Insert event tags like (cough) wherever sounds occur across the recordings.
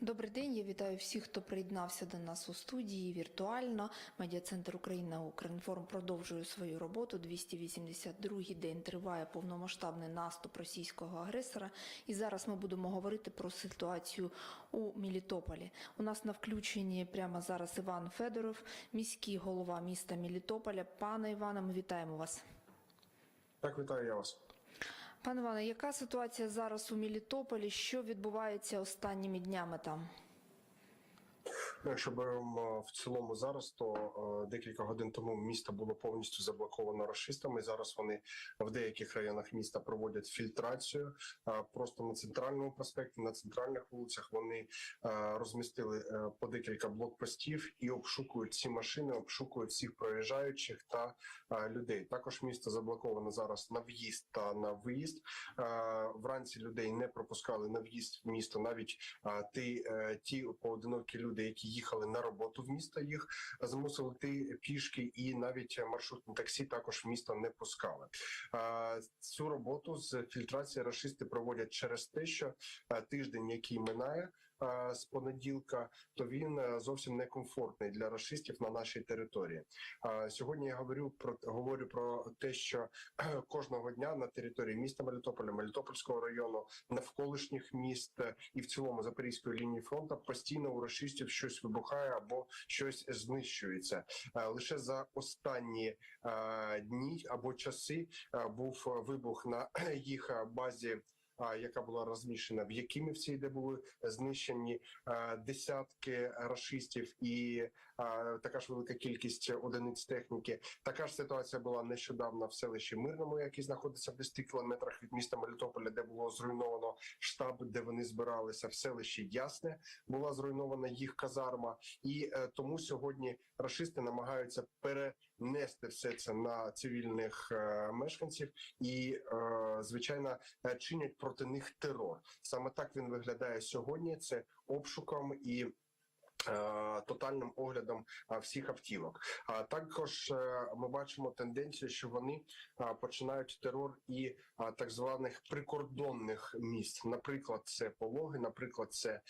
Добрий день. Я вітаю всіх, хто приєднався до нас у студії віртуально. Медіа-центр Україна Укрінформ продовжує свою роботу. 282-й день триває повномасштабний наступ російського агресора. І зараз ми будемо говорити про ситуацію у Мелітополі. У нас на включенні прямо зараз Іван Федоров, міський голова міста Мелітополя. Пане Іване, ми вітаємо вас. Так, вітаю я вас. Пане Іване, яка ситуація зараз у Мілітополі? Що відбувається останніми днями там? Ну, Якщо беремо в цілому зараз, то е, декілька годин тому місто було повністю заблоковано расистами. Зараз вони в деяких районах міста проводять фільтрацію. Е, просто на центральному проспекті, на центральних вулицях вони е, розмістили по декілька блокпостів і обшукують ці машини, обшукують всіх проїжджаючих та людей. Також місто заблоковано зараз на в'їзд та на виїзд. Вранці людей не пропускали на в'їзд в місто, навіть ті, ті поодинокі люди, які їхали на роботу в місто, їх змусили йти пішки, і навіть маршрутні таксі також в місто не пускали. Цю роботу з фільтрації рашисти проводять через те, що тиждень, який минає з понеділка, то він е, зовсім не комфортний для рашистів на нашій території. Е, Сьогодні я говорю про говорю про те, що е, (clears throat) кожного дня на території міста Мелітополя, Мелітопольського району, навколишніх міст е, і в цілому Запорізької лінії фронту постійно у рашистів щось вибухає або щось знищується. Е, Лише за останні е, дні або часи е, був вибух на (clears throat) їх е, базі. Яка була розміщена в Якимівці, де були знищені десятки рашистів, і така ж велика кількість одиниць техніки. Така ж ситуація була нещодавно в селищі Мирному, який знаходиться в 10 кілометрах від міста Мелітополя, де було зруйновано штаб, де вони збиралися. В селищі Ясне була зруйнована їх казарма, і е, тому сьогодні рашисти намагаються перенести все це на цивільних е, мешканців і, е, звичайно, чинять проти них терор. Саме так він виглядає сьогодні. Це обшуком і. Е, Тотальним оглядом всіх автівок. А також е, ми бачимо тенденцію, що вони починають терор і так званих прикордонних міст. Наприклад, це Пологи, наприклад, це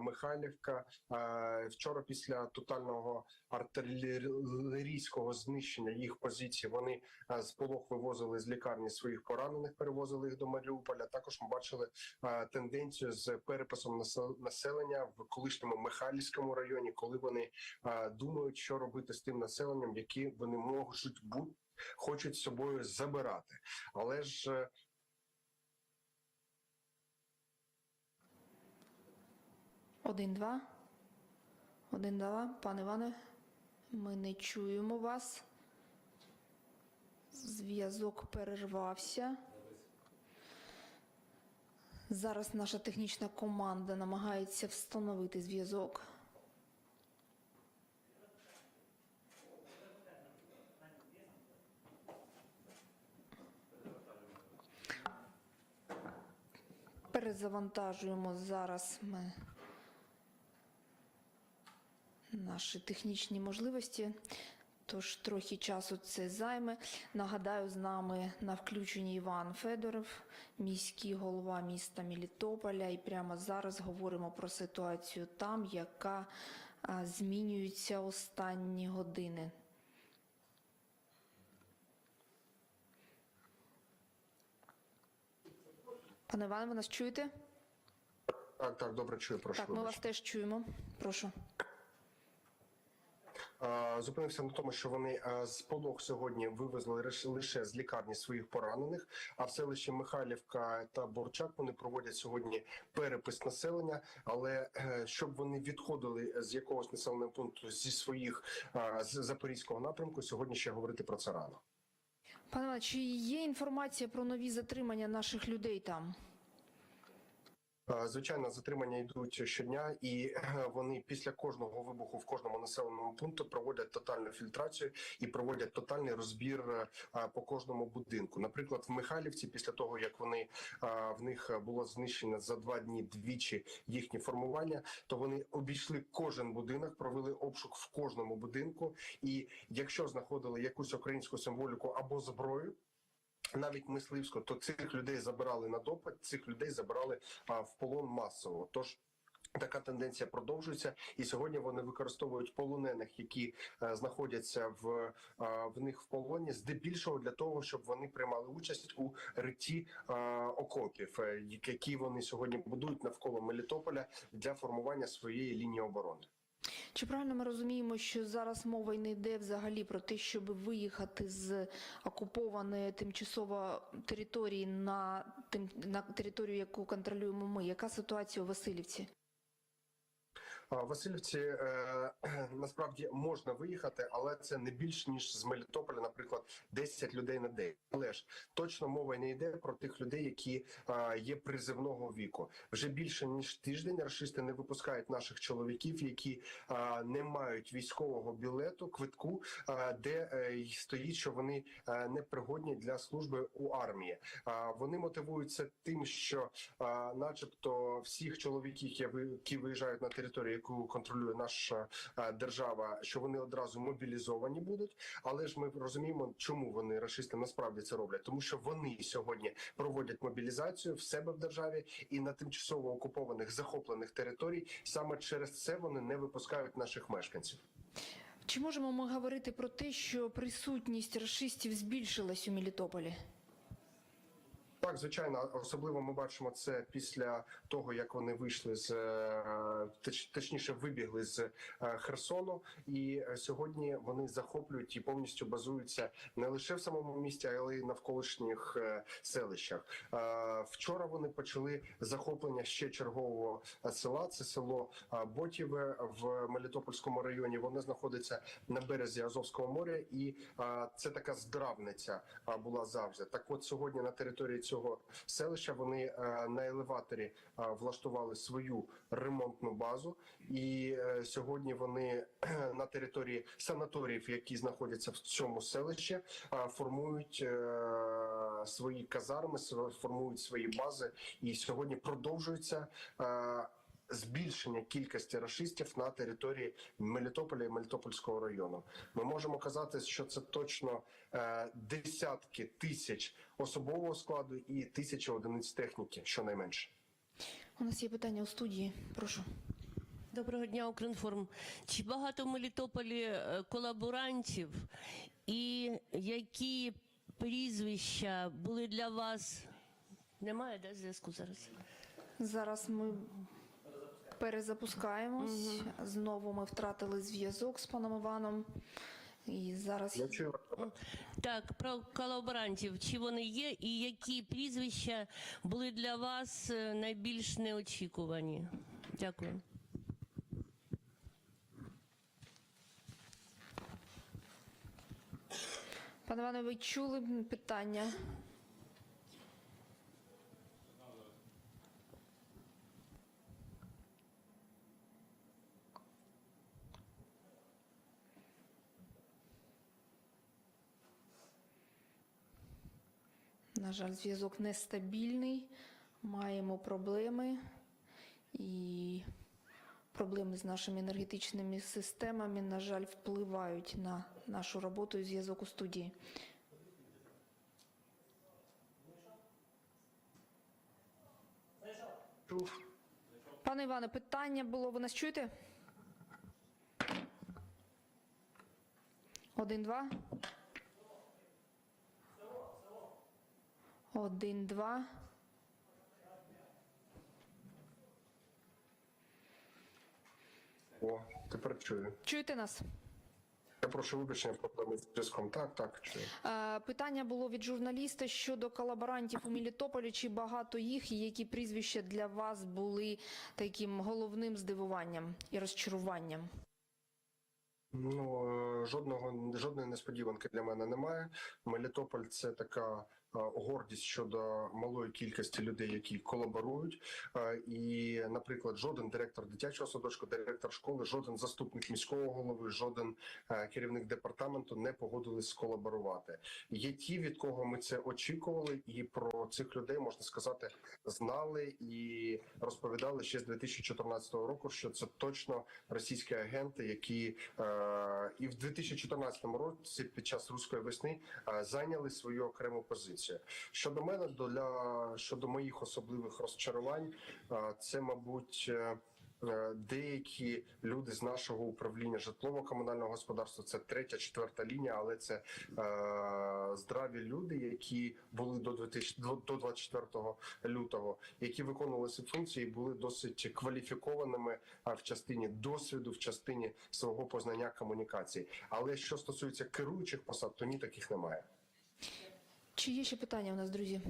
Михайлівка. Вчора, після тотального артилерійського знищення їх позицій, вони з полог вивозили з лікарні своїх поранених, перевозили їх до Маріуполя. Також ми бачили тенденцію з переписом насел- населення в колишньому Михайлівському районі, коли вони а, думають, що робити з тим населенням, які вони можуть бути. Хочуть з собою забирати, але ж е, Один, два. Один, два. Пане Іване, ми не чуємо вас. Зв'язок перервався. Зараз наша технічна команда намагається встановити зв'язок. Перезавантажуємо зараз ми наші технічні можливості. Тож трохи часу це займе. Нагадаю, з нами на включенні Іван Федоров, міський голова міста Мелітополя. І прямо зараз говоримо про ситуацію там, яка змінюється останні години. Пане Іване, ви нас чуєте? так, так добре чую. Прошу Так, ми вас теж чуємо. Прошу. Зупинився на тому, що вони з полог сьогодні вивезли лише- з лікарні своїх поранених. А в селищі Михайлівка та Борчак вони проводять сьогодні перепис населення. Але е, щоб вони відходили з якогось населеного пункту зі своїх з запорізького напрямку, сьогодні ще говорити про це рано. Пане чи є інформація про нові затримання наших людей там? Е, Звичайно, затримання йдуть щодня, і е, вони після кожного вибуху в кожному населеному пункту проводять тотальну фільтрацію і проводять тотальний розбір е, по кожному будинку. Наприклад, в Михайлівці, після того як вони в них було знищено за два дні двічі їхнє формування, то вони обійшли кожен будинок, провели обшук в кожному будинку. І якщо знаходили якусь українську символіку або зброю. Навіть мисливську, то цих людей забирали на допит, цих людей забирали а, в полон масово. Тож Така тенденція продовжується, і сьогодні вони використовують полонених, які е, знаходяться в, е, в них в полоні, здебільшого для того, щоб вони приймали участь у ритті е, окопів, е, які вони сьогодні будують навколо Мелітополя для формування своєї лінії оборони. Чи правильно ми розуміємо, що зараз мова й не йде взагалі про те, щоб виїхати з окупованої тимчасово території на тим на територію, яку контролюємо ми? Яка ситуація у Васильівці? Васильівці е, (clears throat) насправді можна виїхати, але це не більш ніж з Мелітополя, наприклад, 10 людей на день. Але ж точно мова не йде про тих людей, які є призивного віку. Вже більше ніж тиждень рашисти не випускають наших чоловіків, які не мають військового білету, квитку, де е, стоїть, що вони е, не пригодні для служби у армії. Вони мотивуються тим, що, начебто, всіх чоловіків, які виїжджають на територію, яку контролює наша е, держава, що вони одразу мобілізовані будуть. Але ж ми розуміємо, чому вони рашисти насправді це роблять, тому що вони сьогодні проводять мобілізацію в себе в державі і на тимчасово окупованих захоплених територій. Саме через це вони не випускають наших мешканців. Чи можемо ми говорити про те, що присутність рашистів збільшилась у Мелітополі? Так, звичайно, особливо ми бачимо це після того, як вони вийшли з е, точ- точніше вибігли з е, Херсону, і е, сьогодні вони захоплюють і повністю базуються не лише в самому місті, але й навколишніх селищах. Вчора вони почали захоплення ще чергового села. Це село Ботіве в Мелітопольському районі. Воно знаходиться на березі Азовського моря, і це така здравниця була завжди. Так, от сьогодні на території цього селища вони е, на елеваторі е, влаштували свою ремонтну базу, і е, сьогодні вони (clears throat) на території санаторіїв, які знаходяться в цьому селищі, формують свої казарми, формують свої бази, і сьогодні продовжується. Збільшення кількості рашистів на території Мелітополя і Мелітопольського району. Ми можемо казати, що це точно е, десятки тисяч особового складу і тисячі одиниць техніки, щонайменше. У нас є питання у студії. Прошу. Доброго дня, Укрінформ. Чи багато в Мелітополі е, колаборантів, і які прізвища були для вас? Немає да, зв'язку зараз? Зараз ми перезапускаємось. Знову ми втратили зв'язок з паном Іваном. І зараз Я чую. Так, про колаборантів. Чи вони є, і які прізвища були для вас е, найбільш неочікувані? Дякую. пане Іване, ви чули питання? На жаль, зв'язок нестабільний, маємо проблеми і проблеми з нашими енергетичними системами, на жаль, впливають на нашу роботу і зв'язок у студії. Пане Іване, питання було, ви нас чуєте? Один, два. Один, два. О, тепер чую. Чуєте нас? Я прошу вибачення проблеми з зв'язком. Так, так, чую. Е, Питання було від журналіста щодо колаборантів у Мелітополі. Чи багато їх і які прізвища для вас були таким головним здивуванням і розчаруванням? Ну е, жодного жодної несподіванки для мене немає. Мелітополь це така гордість щодо малої кількості людей, які колаборують. Е, І, наприклад, жоден директор дитячого садочку, директор школи, жоден заступник міського голови, жоден е, керівник департаменту не погодились сколаборувати. Є ті, від кого ми це очікували, і про цих людей можна сказати, знали і розповідали ще з 2014 року, що це точно російські агенти, які е, і в 2014 році під час руської весни е, зайняли свою окрему позицію. Щодо мене, для щодо моїх особливих розчарувань, це мабуть. е, Е, Деякі люди з нашого управління житлово-комунального господарства це третя, четверта лінія, але це е, здраві люди, які були до 2000, до до 24 лютого, які виконували ці функції, були досить кваліфікованими в частині досвіду, в частині свого познання комунікацій. Але що стосується керуючих посад, то ні таких немає. Чи є ще питання у нас, друзі?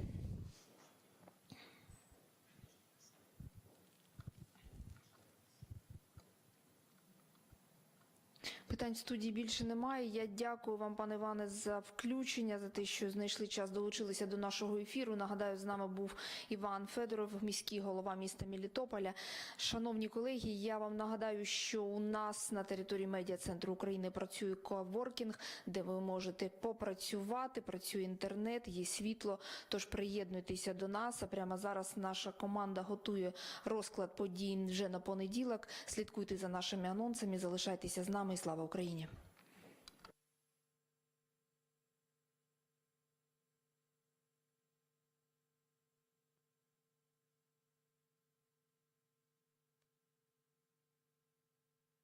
Питань в студії більше немає. Я дякую вам, пане Іване, за включення, за те, що знайшли час, долучилися до нашого ефіру. Нагадаю, з нами був Іван Федоров, міський голова міста Мелітополя. Шановні колеги, я вам нагадаю, що у нас на території медіа центру України працює коворкінг, де ви можете попрацювати. Працює інтернет, є світло. Тож приєднуйтеся до нас. А прямо зараз наша команда готує розклад подій вже на понеділок. Слідкуйте за нашими анонсами, залишайтеся з нами і слава Україні.